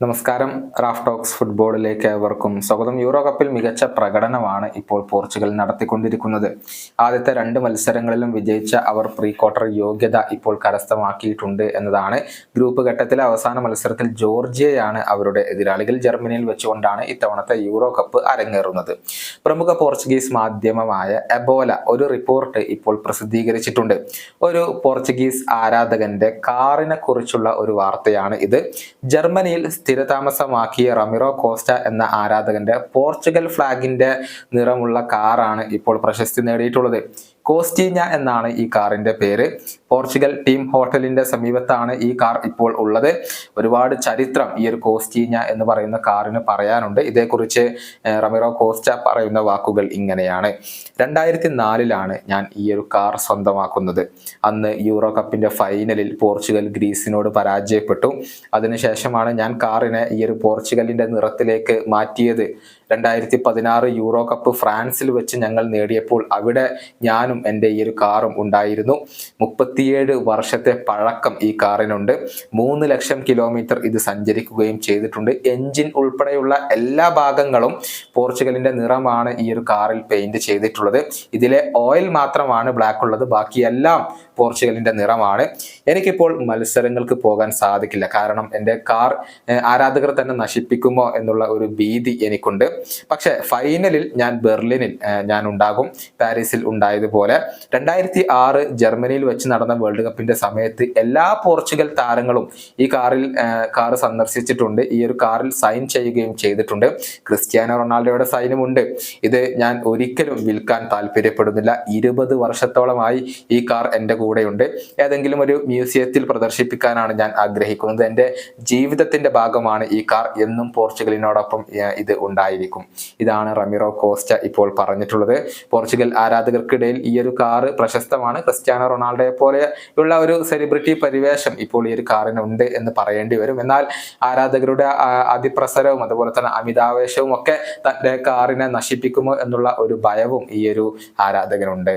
നമസ്കാരം. Raf talks ഫുട്ബോളിലേക്ക് ഏവർക്കും സ്വാഗതം. യൂറോ കപ്പിൽ മികച്ച പ്രകടനമാണ് ഇപ്പോൾ പോർച്ചുഗൽ നടത്തിക്കൊണ്ടിരിക്കുന്നത്. ആദ്യത്തെ രണ്ട് മത്സരങ്ങളിലും വിജയിച്ച അവർ പ്രീ ക്വാർട്ടർ യോഗ്യത ഇപ്പോൾ കരസ്ഥമാക്കിയിട്ടുണ്ട് എന്നതാണ് ഗ്രൂപ്പ് ഘട്ടത്തിലെ അവസാന മത്സരത്തിൽ ജോർജിയയാണ് അവരുടെ എതിരാളികൾ ജർമ്മനിയിൽ വെച്ചുകൊണ്ടാണ് ഇത്തവണത്തെ യൂറോ കപ്പ് അരങ്ങേറുന്നത്. പ്രമുഖ പോർച്ചുഗീസ് മാധ്യമമായ എബോല ഒരു റിപ്പോർട്ട് ഇപ്പോൾ പ്രസിദ്ധീകരിച്ചിട്ടുണ്ട്. ഒരു പോർച്ചുഗീസ് ആരാധകന്റെ കാറിനെ കുറിച്ചുള്ള ഒരു വാർത്തയാണ് ഇത്. ജർമ്മനിയിൽ സ്ഥിരതാമസമാക്കിയ റമിറോ കോസ്റ്റ എന്ന ആരാധകന്റെ പോർച്ചുഗൽ ഫ്ലാഗിന്റെ നിറമുള്ള കാറാണ് ഇപ്പോൾ പ്രശസ്തി നേടിയിട്ടുള്ളത്. കോസ്റ്റീഞ്ഞ എന്നാണ് ഈ കാറിന്റെ പേര്. പോർച്ചുഗൽ ടീം ഹോട്ടലിന്റെ സമീപത്താണ് ഈ കാർ ഇപ്പോൾ ഉള്ളത്. ഒരുപാട് ചരിത്രം ഈ ഒരു കോസ്റ്റീഞ്ഞ എന്ന് പറയുന്ന കാറിന് പറയാനുണ്ട്. ഇതേക്കുറിച്ച് റമിറോ കോസ്റ്റ പറയുന്ന വാക്കുകൾ ഇങ്ങനെയാണ്. രണ്ടായിരത്തി നാലിലാണ് ഞാൻ ഈ ഒരു കാർ സ്വന്തമാക്കുന്നത്. അന്ന് യൂറോ കപ്പിന്റെ ഫൈനലിൽ പോർച്ചുഗൽ ഗ്രീസിനോട് പരാജയപ്പെട്ടു. അതിനുശേഷമാണ് ഞാൻ കാറിനെ ഈ ഒരു പോർച്ചുഗലിന്റെ നിറത്തിലേക്ക് മാറ്റിയത്. രണ്ടായിരത്തി പതിനാറ് യൂറോ കപ്പ് ഫ്രാൻസിൽ വെച്ച് ഞങ്ങൾ നേടിയപ്പോൾ അവിടെ ഞാനും എന്റെ ഈ ഒരു കാറും ഉണ്ടായിരുന്നു. മുപ്പത്തിയേഴ് വർഷത്തെ പഴക്കം ഈ കാറിനുണ്ട്. മൂന്ന് ലക്ഷം കിലോമീറ്റർ ഇത് സഞ്ചരിക്കുകയും ചെയ്തിട്ടുണ്ട്. എൻജിൻ ഉൾപ്പെടെയുള്ള എല്ലാ ഭാഗങ്ങളും പോർച്ചുഗലിന്റെ നിറമാണ് ഈ ഒരു കാറിൽ പെയിന്റ് ചെയ്തിട്ടുള്ളത്. ഇതിലെ ഓയിൽ മാത്രമാണ് ബ്ലാക്ക് ഉള്ളത് ബാക്കിയെല്ലാം പോർച്ചുഗലിന്റെ നിറമാണ്. എനിക്കിപ്പോൾ മത്സരങ്ങൾക്ക് പോകാൻ സാധിക്കില്ല. കാരണം എന്റെ കാർ ആരാധകർ തന്നെ നശിപ്പിക്കുമോ എന്നുള്ള ഒരു ഭീതി എനിക്കുണ്ട്. പക്ഷെ ഫൈനലിൽ ഞാൻ ബെർലിനിൽ ഞാൻ ഉണ്ടാകും പാരീസിൽ ഉണ്ടായതുപോലെ. രണ്ടായിരത്തി ആറ് ജർമ്മനിയിൽ വെച്ച് നടന്ന വേൾഡ് കപ്പിന്റെ സമയത്ത് എല്ലാ പോർച്ചുഗൽ താരങ്ങളും ഈ കാറിൽ കാറ് കാർ സന്ദർശിച്ചിട്ടുണ്ട്. ഈ ഒരു കാറിൽ സൈൻ ചെയ്യുകയും ചെയ്തിട്ടുണ്ട്. ക്രിസ്ത്യാനോ റൊണാൾഡോയുടെ സൈനും ഉണ്ട് ഇത് ഞാൻ ഒരിക്കലും വിൽക്കാൻ താല്പര്യപ്പെടുന്നില്ല. ഇരുപത് വർഷത്തോളമായി ഈ കാർ എന്റെ കൂടെയുണ്ട്. ഏതെങ്കിലും ഒരു മ്യൂസിയത്തിൽ പ്രദർശിപ്പിക്കാനാണ് ഞാൻ ആഗ്രഹിക്കുന്നത്. എന്റെ ജീവിതത്തിന്റെ ഭാഗമാണ് ഈ കാർ. എന്നും പോർച്ചുഗലിനോടൊപ്പം ഇത് ഉണ്ടായിരിക്കും. ഇതാണ് റമിറോ കോസ്റ്റ ഇപ്പോൾ പറഞ്ഞിട്ടുള്ളത്. പോർച്ചുഗൽ ആരാധകർക്കിടയിൽ ഈ ഒരു കാറ് പ്രശസ്തമാണ്. ക്രിസ്ത്യാനോ റൊണാൾഡോയെ പോലെയുള്ള ഒരു സെലിബ്രിറ്റി പരിവേഷം ഇപ്പോൾ ഈ ഒരു കാറിനുണ്ട് എന്ന് പറയേണ്ടി വരും. എന്നാൽ ആരാധകരുടെ അതിപ്രസരവും അതുപോലെ തന്നെ അമിതാവേശവും ഒക്കെ തന്റെ കാറിനെ നശിപ്പിക്കുമോ എന്നുള്ള ഒരു ഭയവും ഈ ഒരു ആരാധകനുണ്ട്.